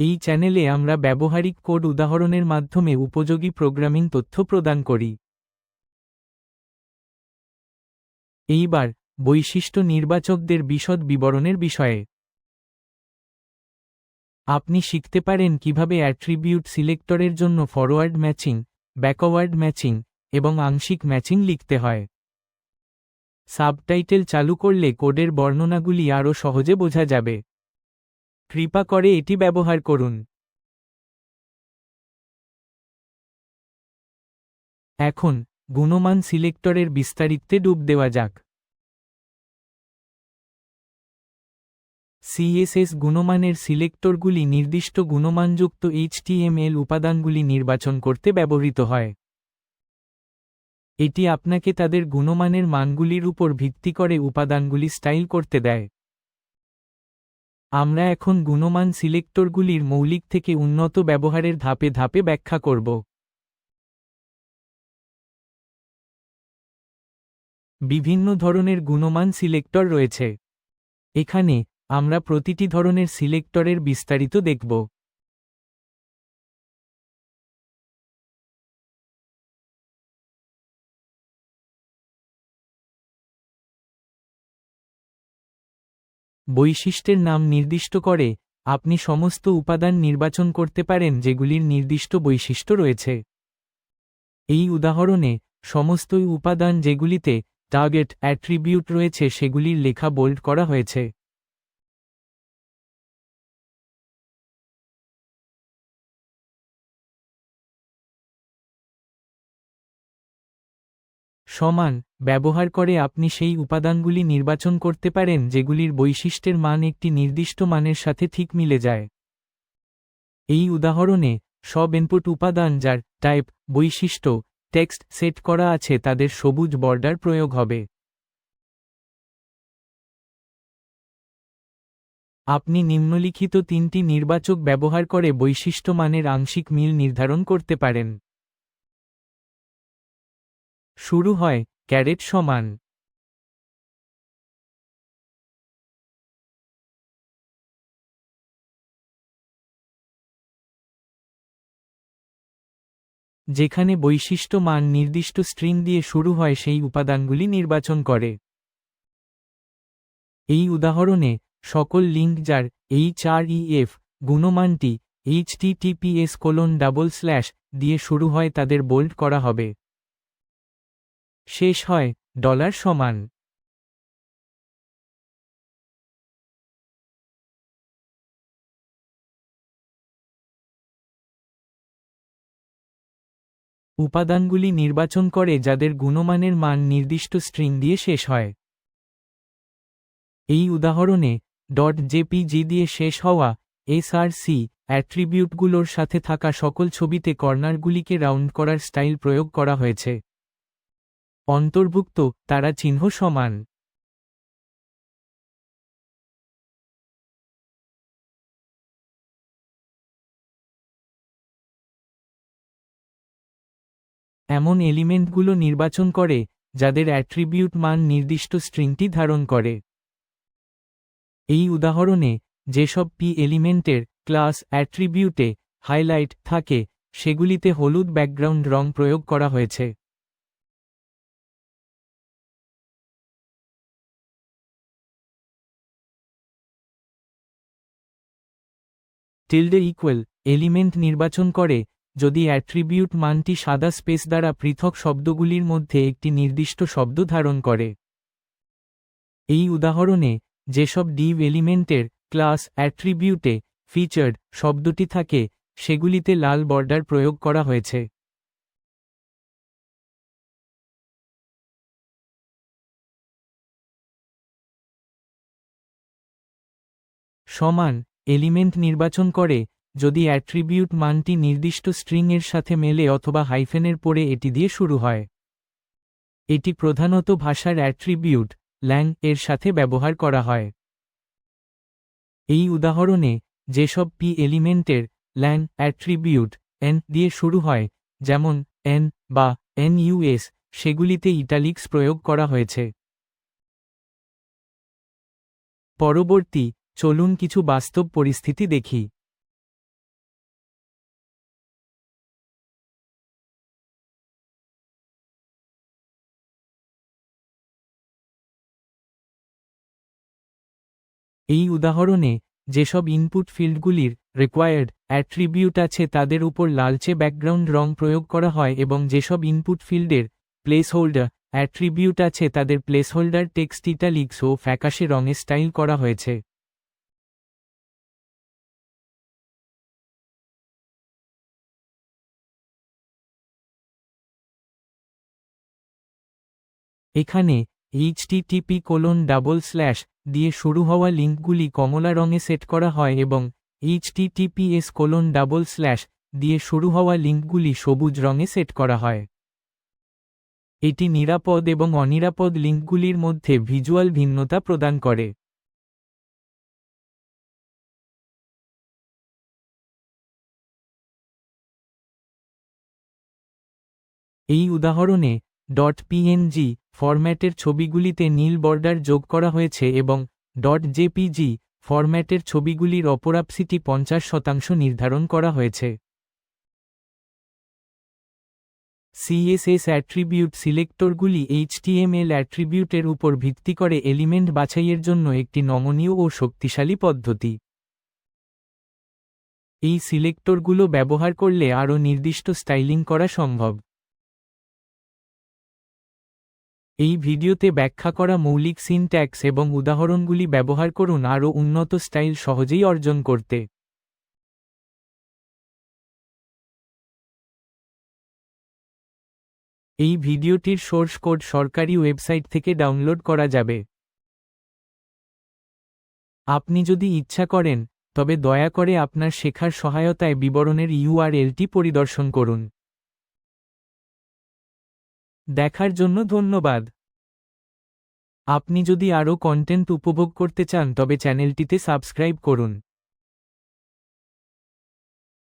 এই চ্যানেলে আমরা ব্যবহারিক কোড উদাহরণের মাধ্যমে উপযোগী প্রোগ্রামিং তথ্য প্রদান করি। এইবার, বৈশিষ্ট্য নির্বাচকদের বিশদ বিবরণের বিষয়ে। আপনি শিখতে পারেন কীভাবে অ্যাট্রিবিউট সিলেক্টরের জন্য ফরওয়ার্ড ম্যাচিং, ব্যাকওয়ার্ড ম্যাচিং এবং আংশিক ম্যাচিং লিখতে হয়। সাবটাইটেল চালু করলে কোডের বর্ণনাগুলি আরও সহজে বোঝা যাবে। কৃপা করে এটি ব্যবহার করুন। এখন, গুণমান সিলেক্টরের বিস্তারিতে ডুব দেওয়া যাক। সিএসএস গুণমানের সিলেক্টরগুলি নির্দিষ্ট গুণমানযুক্ত এইচটিএমএল উপাদানগুলি নির্বাচন করতে ব্যবহৃত হয়। এটি আপনাকে তাদের গুণমানের মানগুলির উপর ভিত্তি করে উপাদানগুলি স্টাইল করতে দেয়। আমরা এখন গুণমান সিলেক্টরগুলির মৌলিক থেকে উন্নত ব্যবহারের ধাপে ধাপে ব্যাখ্যা করব। বিভিন্ন ধরনের গুণমান সিলেক্টর রয়েছে। এখানে আমরা প্রতিটি ধরনের সিলেক্টরের বিস্তারিত দেখব। বৈশিষ্ট্যের নাম নির্দিষ্ট করে, আপনি সমস্ত উপাদান নির্বাচন করতে পারেন যেগুলির নির্দিষ্ট বৈশিষ্ট্য রয়েছে। এই উদাহরণে, সমস্তই উপাদান যেগুলিতে টার্গেট অ্যাট্রিবিউট রয়েছে সেগুলির লেখা বোল্ড করা হয়েছে। সমান, ব্যবহার করে আপনি সেই উপাদানগুলি নির্বাচন করতে পারেন যেগুলির বৈশিষ্ট্যের মান একটি নির্দিষ্ট মানের সাথে ঠিক মিলে যায়। এই উদাহরণে, সব ইনপুট উপাদান যার টাইপ বৈশিষ্ট্য টেক্সট সেট করা আছে তাদের সবুজ বর্ডার প্রয়োগ হবে। আপনি নিম্নলিখিত তিনটি নির্বাচক ব্যবহার করে বৈশিষ্ট্য মানের আংশিক মিল নির্ধারণ করতে পারেন। শুরু হয়, ক্যারেট সমান। যেখানে বৈশিষ্ট্য মান নির্দিষ্ট স্ট্রিং দিয়ে শুরু হয়, সেই উপাদানগুলি নির্বাচন করে। এই উদাহরণে, সকল লিঙ্ক যার এইচ আর ইএফ গুণমানটি এইচটিটিপিএস কোলন ডাবল স্ল্যাশ দিয়ে শুরু হয়, তাদের বোল্ড করা হবে। শেষ হয়, ডলার সমান। উপাদানগুলি নির্বাচন করে যাদের গুণমানের মান নির্দিষ্ট স্ট্রিং দিয়ে শেষ হয়। এই উদাহরণে. ডট জেপিজি দিয়ে শেষ হওয়া এসআরসি অ্যাট্রিবিউটগুলোর সাথে থাকা সকল ছবিতে কর্নারগুলিকে রাউন্ড করার স্টাইল প্রয়োগ করা হয়েছে। অন্তর্ভুক্ত, তারা চিহ্ন সমান। এমন এলিমেন্টগুলো নির্বাচন করে, যাদের অ্যাট্রিবিউট মান নির্দিষ্ট স্ট্রিংটি ধারণ করে। এই উদাহরণে, যেসব পি এলিমেন্টের ক্লাস অ্যাট্রিবিউটে হাইলাইট থাকে, সেগুলিতে হলুদ ব্যাকগ্রাউন্ড রং প্রয়োগ করা হয়েছে। টিল্ডে ইকুয়াল এলিমেন্ট নির্বাচন করে, যদি অ্যাট্রিবিউট মানটি সাদা স্পেস দ্বারা পৃথক শব্দগুলির মধ্যে একটি নির্দিষ্ট শব্দ ধারণ করে। এই উদাহরণে, যেসব ডিভ এলিমেন্টের ক্লাস অ্যাট্রিবিউটে ফিচার্ড শব্দটি থাকে, সেগুলিতে লাল বর্ডার প্রয়োগ করা হয়েছে। সমান এলিমেন্ট নির্বাচন করে, যদি অ্যাট্রিবিউট মানটি নির্দিষ্ট স্ট্রিং এর সাথে মেলে অথবা হাইফেনের পরে এটি দিয়ে শুরু হয়। এটি প্রধানত ভাষার অ্যাট্রিবিউট ল্যাং এর সাথে ব্যবহার করা হয়। এই উদাহরণে, যেসব পি এলিমেন্টের ল্যাং অ্যাট্রিবিউট এন দিয়ে শুরু হয়, যেমন এন বা এন ইউএস সেগুলিতে ইটালিক্স প্রয়োগ করা হয়েছে। পরবর্তী চলুন কিছু বাস্তব পরিস্থিতি দেখি। এই উদাহরণে, যেসব ইনপুট ফিল্ডগুলির রিকোয়ার্ড অ্যাট্রিবিউট আছে তাদের উপর লালচে ব্যাকগ্রাউন্ড রং প্রয়োগ করা হয় এবং যেসব ইনপুট ফিল্ডের প্লেসহোল্ডার অ্যাট্রিবিউট আছে তাদের প্লেসহোল্ডার টেক্সট ইটালিক্স ও ফ্যাকাশে রঙে স্টাইল করা হয়েছে। এখানে এইচটিটিপি কোলন ডাবল স্ল্যাশ দিয়ে শুরু হওয়া লিঙ্কগুলি কমলা রঙে সেট করা হয় এবং এইচটিটিপিএস কোলন ডাবল স্ল্যাশ দিয়ে শুরু হওয়া লিঙ্কগুলি সবুজ রঙে সেট করা হয়। এটি নিরাপদ এবং অনিরাপদ লিঙ্কগুলির মধ্যে ভিজুয়াল ভিন্নতা প্রদান করে। এই উদাহরণে ডট পিএনজি ফরম্যাটের ছবিগুলিতে নীল বর্ডার যোগ করা হয়েছে এবং. ডট জেপিজি ফরম্যাটের ছবিগুলির অপরাপসিটি পঞ্চাশ শতাংশ নির্ধারণ করা হয়েছে। সিএসএস অ্যাট্রিবিউট সিলেক্টরগুলি এইচটিএমএল অ্যাট্রিবিউটের উপর ভিত্তি করে এলিমেন্ট বাছাইয়ের জন্য একটি নমনীয় ও শক্তিশালী পদ্ধতি। এই সিলেক্টরগুলো ব্যবহার করলে আরও নির্দিষ্ট স্টাইলিং করা সম্ভব। এই ভিডিওতে ব্যাখ্যা করা মৌলিক সিনট্যাক্স এবং উদাহরণগুলি ব্যবহার করুন আরও উন্নত স্টাইল সহজেই অর্জন করতে। এই ভিডিওটির সোর্স কোড সরকারি ওয়েবসাইট থেকে ডাউনলোড করা যাবে। আপনি যদি ইচ্ছা করেন, তবে দয়া করে আপনার শেখার সহায়তায় বিবরণের ইউআরএলটি পরিদর্শন করুন। দেখার জন্য ধন্যবাদ। আপনি যদি আরও কন্টেন্ট উপভোগ করতে চান তবে চ্যানেলটিতে সাবস্ক্রাইব করুন।